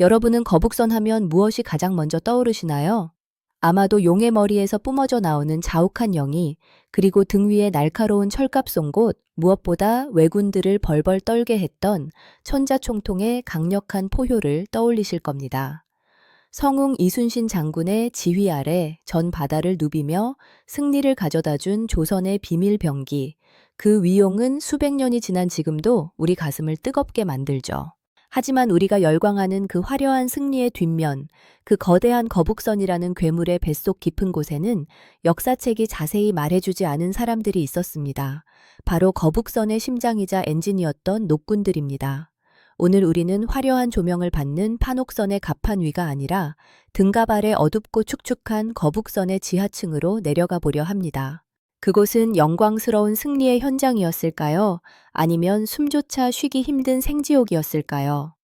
여러분은 거북선 하면 무엇이 가장 먼저 떠오르시나요? 아마도 용의 머리에서 뿜어져 나오는 자욱한 영이, 그리고 등 위에 날카로운 철갑 쏜곳, 무엇보다 왜군들을 벌벌 떨게 했던 천자총통의 강력한 포효를 떠올리실 겁니다. 성웅 이순신 장군의 지휘 아래 전 바다를 누비며 승리를 가져다 준 조선의 비밀 병기, 그 위용은 수백 년이 지난 지금도 우리 가슴을 뜨겁게 만들죠. 하지만 우리가 열광하는 그 화려한 승리의 뒷면, 그 거대한 거북선이라는 괴물의 뱃속 깊은 곳에는 역사책이 자세히 말해주지 않은 사람들이 있었습니다. 바로 거북선의 심장이자 엔진이었던 녹군들입니다. 오늘 우리는 화려한 조명을 받는 판옥선의 갑판 위가 아니라 등갑 아래 어둡고 축축한 거북선의 지하층으로 내려가 보려 합니다. 그곳은 영광스러운 승리의 현장이었을까요? 아니면 숨조차 쉬기 힘든 생지옥이었을까요?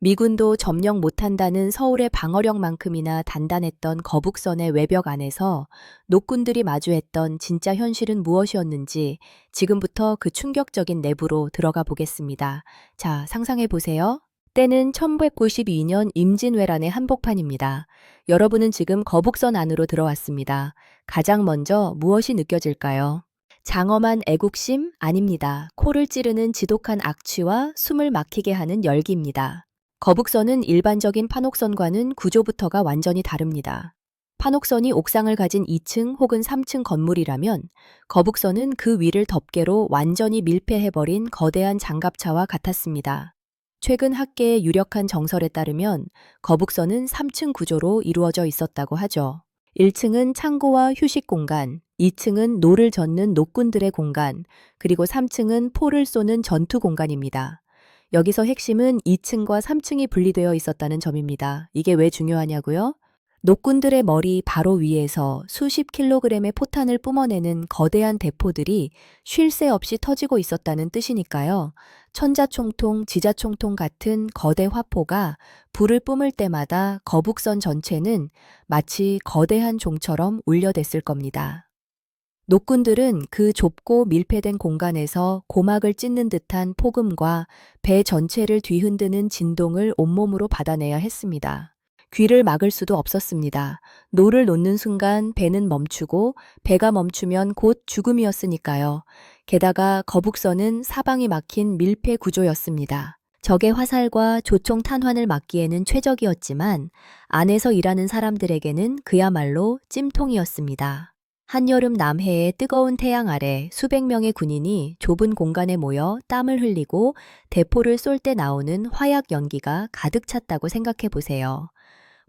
미군도 점령 못한다는 서울의 방어력만큼이나 단단했던 거북선의 외벽 안에서 녹군들이 마주했던 진짜 현실은 무엇이었는지 지금부터 그 충격적인 내부로 들어가 보겠습니다. 자, 상상해 보세요. 때는 1992년 임진왜란의 한복판입니다. 여러분은 지금 거북선 안으로 들어왔습니다. 가장 먼저 무엇이 느껴질까요? 장엄한 애국심? 아닙니다. 코를 찌르는 지독한 악취와 숨을 막히게 하는 열기입니다. 거북선은 일반적인 판옥선과는 구조부터가 완전히 다릅니다. 판옥선이 옥상을 가진 2층 혹은 3층 건물이라면 거북선은 그 위를 덮개로 완전히 밀폐해버린 거대한 장갑차와 같았습니다. 최근 학계의 유력한 정설에 따르면 거북선은 3층 구조로 이루어져 있었다고 하죠. 1층은 창고와 휴식 공간, 2층은 노를 젓는 녹군들의 공간, 그리고 3층은 포를 쏘는 전투 공간입니다. 여기서 핵심은 2층과 3층이 분리되어 있었다는 점입니다. 이게 왜 중요하냐고요? 녹군들의 머리 바로 위에서 수십 킬로그램의 포탄을 뿜어내는 거대한 대포들이 쉴 새 없이 터지고 있었다는 뜻이니까요. 천자총통, 지자총통 같은 거대 화포가 불을 뿜을 때마다 거북선 전체는 마치 거대한 종처럼 울려댔을 겁니다. 녹군들은 그 좁고 밀폐된 공간에서 고막을 찢는 듯한 폭음과 배 전체를 뒤흔드는 진동을 온몸으로 받아내야 했습니다. 귀를 막을 수도 없었습니다. 노를 놓는 순간 배는 멈추고 배가 멈추면 곧 죽음이었으니까요. 게다가 거북선은 사방이 막힌 밀폐 구조였습니다. 적의 화살과 조총 탄환을 막기에는 최적이었지만 안에서 일하는 사람들에게는 그야말로 찜통이었습니다. 한여름 남해의 뜨거운 태양 아래 수백 명의 군인이 좁은 공간에 모여 땀을 흘리고 대포를 쏠 때 나오는 화약 연기가 가득 찼다고 생각해 보세요.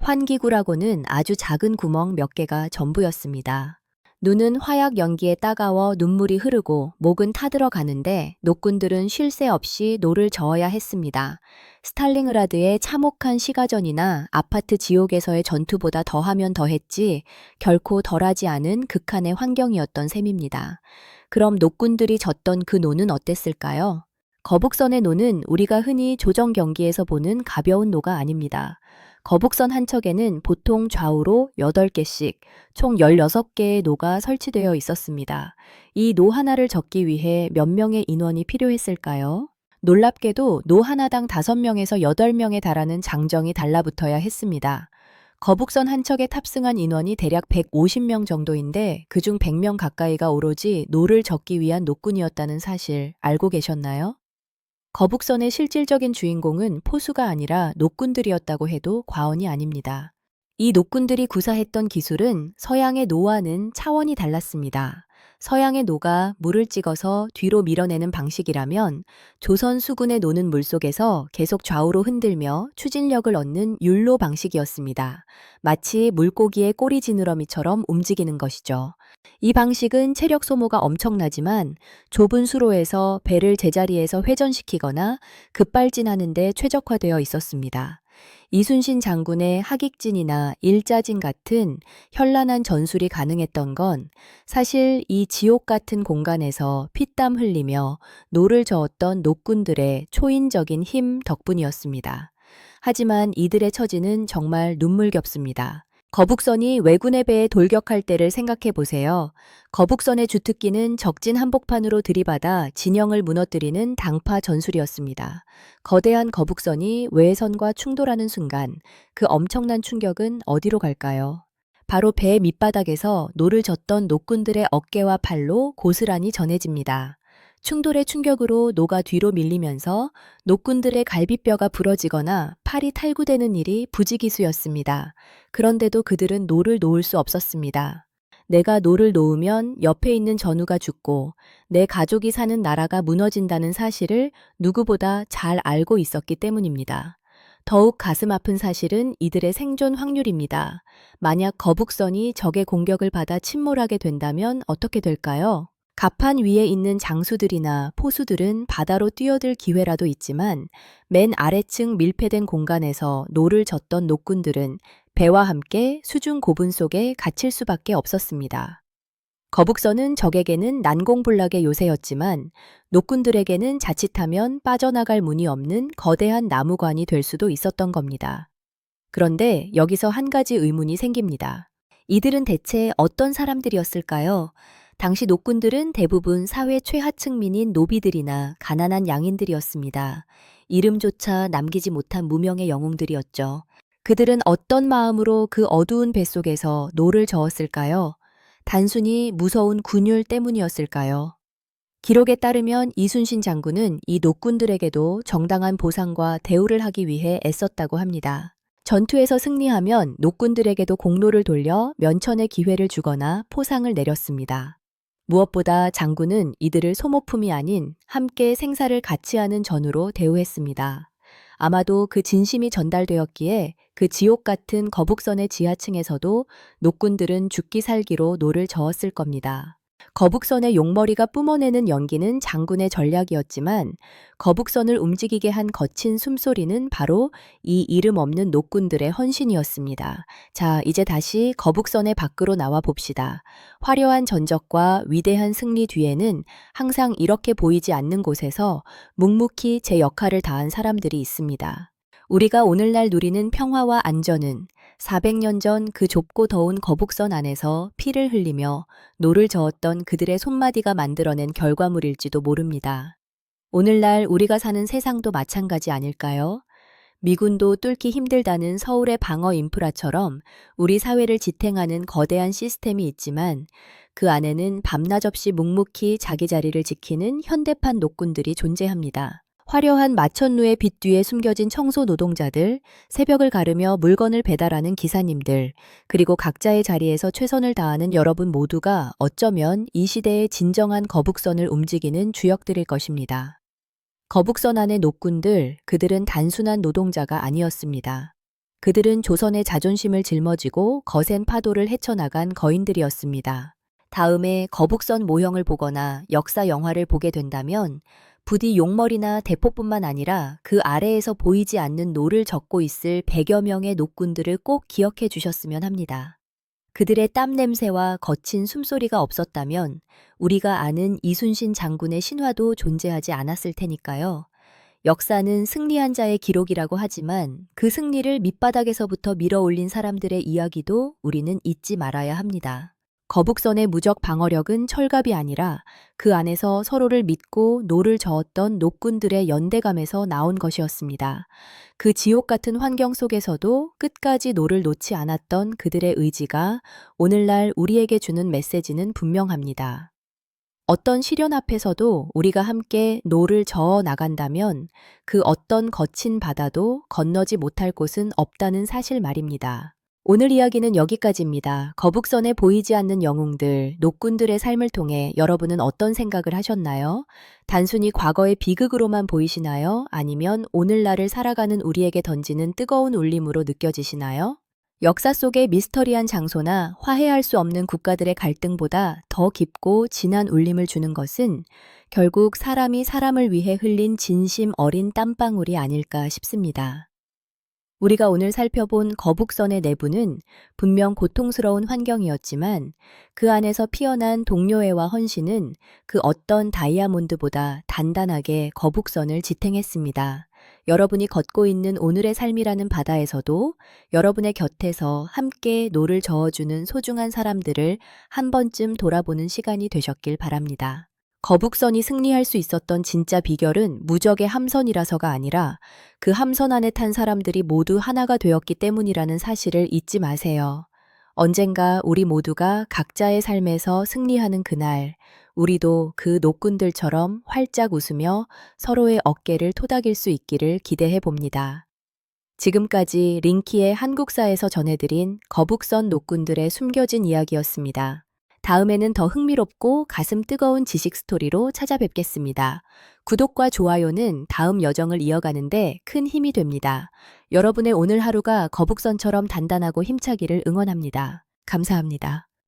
환기구라고는 아주 작은 구멍 몇 개가 전부였습니다. 눈은 화약 연기에 따가워 눈물이 흐르고 목은 타들어 가는데 녹군들은 쉴 새 없이 노를 저어야 했습니다. 스탈링그라드의 참혹한 시가전이나 아파트 지옥에서의 전투보다 더하면 더했지 결코 덜하지 않은 극한의 환경이었던 셈입니다. 그럼 녹군들이 졌던 그 노는 어땠을까요? 거북선의 노는 우리가 흔히 조정 경기에서 보는 가벼운 노가 아닙니다. 거북선 한 척에는 보통 좌우로 8개씩 총 16개의 노가 설치되어 있었습니다. 이 노 하나를 적기 위해 몇 명의 인원이 필요했을까요? 놀랍게도 노 하나당 5명에서 8명에 달하는 장정이 달라붙어야 했습니다. 거북선 한 척에 탑승한 인원이 대략 150명 정도인데 그중 100명 가까이가 오로지 노를 적기 위한 노군이었다는 사실 알고 계셨나요? 거북선의 실질적인 주인공은 포수가 아니라 녹군들이었다고 해도 과언이 아닙니다. 이 녹군들이 구사했던 기술은 서양의 노와는 차원이 달랐습니다. 서양의 노가 물을 찍어서 뒤로 밀어내는 방식이라면 조선 수군의 노는 물속에서 계속 좌우로 흔들며 추진력을 얻는 율로 방식이었습니다. 마치 물고기의 꼬리 지느러미처럼 움직이는 것이죠. 이 방식은 체력 소모가 엄청나지만 좁은 수로에서 배를 제자리에서 회전시키거나 급발진하는 데 최적화되어 있었습니다. 이순신 장군의 하익진이나 일자진 같은 현란한 전술이 가능했던 건 사실 이 지옥 같은 공간에서 피땀 흘리며 노를 저었던 녹군들의 초인적인 힘 덕분이었습니다. 하지만 이들의 처지는 정말 눈물겹습니다. 거북선이 왜군의 배에 돌격할 때를 생각해 보세요. 거북선의 주특기는 적진 한복판으로 들이받아 진영을 무너뜨리는 당파 전술이었습니다. 거대한 거북선이 외선과 충돌하는 순간 그 엄청난 충격은 어디로 갈까요? 바로 배 밑바닥에서 노를 젓던 노군들의 어깨와 팔로 고스란히 전해집니다. 충돌의 충격으로 노가 뒤로 밀리면서 노군들의 갈비뼈가 부러지거나 팔이 탈구되는 일이 부지기수였습니다. 그런데도 그들은 노를 놓을 수 없었습니다. 내가 노를 놓으면 옆에 있는 전우가 죽고 내 가족이 사는 나라가 무너진다는 사실을 누구보다 잘 알고 있었기 때문입니다. 더욱 가슴 아픈 사실은 이들의 생존 확률입니다. 만약 거북선이 적의 공격을 받아 침몰하게 된다면 어떻게 될까요? 갑판 위에 있는 장수들이나 포수들은 바다로 뛰어들 기회라도 있지만 맨 아래층 밀폐된 공간에서 노를 젓던 노군들은 배와 함께 수중 고분 속에 갇힐 수밖에 없었습니다. 거북선은 적에게는 난공불락의 요새였지만 노군들에게는 자칫하면 빠져나갈 문이 없는 거대한 나무관이 될 수도 있었던 겁니다. 그런데 여기서 한 가지 의문이 생깁니다. 이들은 대체 어떤 사람들이었을까요? 당시 노군들은 대부분 사회 최하층민인 노비들이나 가난한 양인들이었습니다. 이름조차 남기지 못한 무명의 영웅들이었죠. 그들은 어떤 마음으로 그 어두운 뱃속에서 노를 저었을까요? 단순히 무서운 군율 때문이었을까요? 기록에 따르면 이순신 장군은 이 노군들에게도 정당한 보상과 대우를 하기 위해 애썼다고 합니다. 전투에서 승리하면 노군들에게도 공로를 돌려 면천의 기회를 주거나 포상을 내렸습니다. 무엇보다 장군은 이들을 소모품이 아닌 함께 생사를 같이 하는 전우로 대우했습니다. 아마도 그 진심이 전달되었기에 그 지옥 같은 거북선의 지하층에서도 노군들은 죽기 살기로 노를 저었을 겁니다. 거북선의 용머리가 뿜어내는 연기는 장군의 전략이었지만 거북선을 움직이게 한 거친 숨소리는 바로 이 이름 없는 노군들의 헌신이었습니다. 자, 이제 다시 거북선의 밖으로 나와 봅시다. 화려한 전적과 위대한 승리 뒤에는 항상 이렇게 보이지 않는 곳에서 묵묵히 제 역할을 다한 사람들이 있습니다. 우리가 오늘날 누리는 평화와 안전은 400년 전 그 좁고 더운 거북선 안에서 피를 흘리며 노를 저었던 그들의 손마디가 만들어낸 결과물일지도 모릅니다. 오늘날 우리가 사는 세상도 마찬가지 아닐까요? 미군도 뚫기 힘들다는 서울의 방어 인프라처럼 우리 사회를 지탱하는 거대한 시스템이 있지만 그 안에는 밤낮 없이 묵묵히 자기 자리를 지키는 현대판 노군들이 존재합니다. 화려한 마천루의 빛 뒤에 숨겨진 청소 노동자들, 새벽을 가르며 물건을 배달하는 기사님들, 그리고 각자의 자리에서 최선을 다하는 여러분 모두가 어쩌면 이 시대의 진정한 거북선을 움직이는 주역들일 것입니다. 거북선 안의 노군들, 그들은 단순한 노동자가 아니었습니다. 그들은 조선의 자존심을 짊어지고 거센 파도를 헤쳐나간 거인들이었습니다. 다음에 거북선 모형을 보거나 역사 영화를 보게 된다면 부디 용머리나 대포뿐만 아니라 그 아래에서 보이지 않는 노를 젓고 있을 100여 명의 노군들을 꼭 기억해 주셨으면 합니다. 그들의 땀 냄새와 거친 숨소리가 없었다면 우리가 아는 이순신 장군의 신화도 존재하지 않았을 테니까요. 역사는 승리한 자의 기록이라고 하지만 그 승리를 밑바닥에서부터 밀어 올린 사람들의 이야기도 우리는 잊지 말아야 합니다. 거북선의 무적 방어력은 철갑이 아니라 그 안에서 서로를 믿고 노를 저었던 노군들의 연대감에서 나온 것이었습니다. 그 지옥 같은 환경 속에서도 끝까지 노를 놓지 않았던 그들의 의지가 오늘날 우리에게 주는 메시지는 분명합니다. 어떤 시련 앞에서도 우리가 함께 노를 저어 나간다면 그 어떤 거친 바다도 건너지 못할 곳은 없다는 사실 말입니다. 오늘 이야기는 여기까지입니다. 거북선에 보이지 않는 영웅들, 노군들의 삶을 통해 여러분은 어떤 생각을 하셨나요? 단순히 과거의 비극으로만 보이시나요? 아니면 오늘날을 살아가는 우리에게 던지는 뜨거운 울림으로 느껴지시나요? 역사 속의 미스터리한 장소나 화해할 수 없는 국가들의 갈등보다 더 깊고 진한 울림을 주는 것은 결국 사람이 사람을 위해 흘린 진심 어린 땀방울이 아닐까 싶습니다. 우리가 오늘 살펴본 거북선의 내부는 분명 고통스러운 환경이었지만 그 안에서 피어난 동료애와 헌신은 그 어떤 다이아몬드보다 단단하게 거북선을 지탱했습니다. 여러분이 걷고 있는 오늘의 삶이라는 바다에서도 여러분의 곁에서 함께 노를 저어주는 소중한 사람들을 한 번쯤 돌아보는 시간이 되셨길 바랍니다. 거북선이 승리할 수 있었던 진짜 비결은 무적의 함선이라서가 아니라 그 함선 안에 탄 사람들이 모두 하나가 되었기 때문이라는 사실을 잊지 마세요. 언젠가 우리 모두가 각자의 삶에서 승리하는 그날, 우리도 그 노꾼들처럼 활짝 웃으며 서로의 어깨를 토닥일 수 있기를 기대해 봅니다. 지금까지 링키의 한국사에서 전해드린 거북선 노꾼들의 숨겨진 이야기였습니다. 다음에는 더 흥미롭고 가슴 뜨거운 지식 스토리로 찾아뵙겠습니다. 구독과 좋아요는 다음 여정을 이어가는데 큰 힘이 됩니다. 여러분의 오늘 하루가 거북선처럼 단단하고 힘차기를 응원합니다. 감사합니다.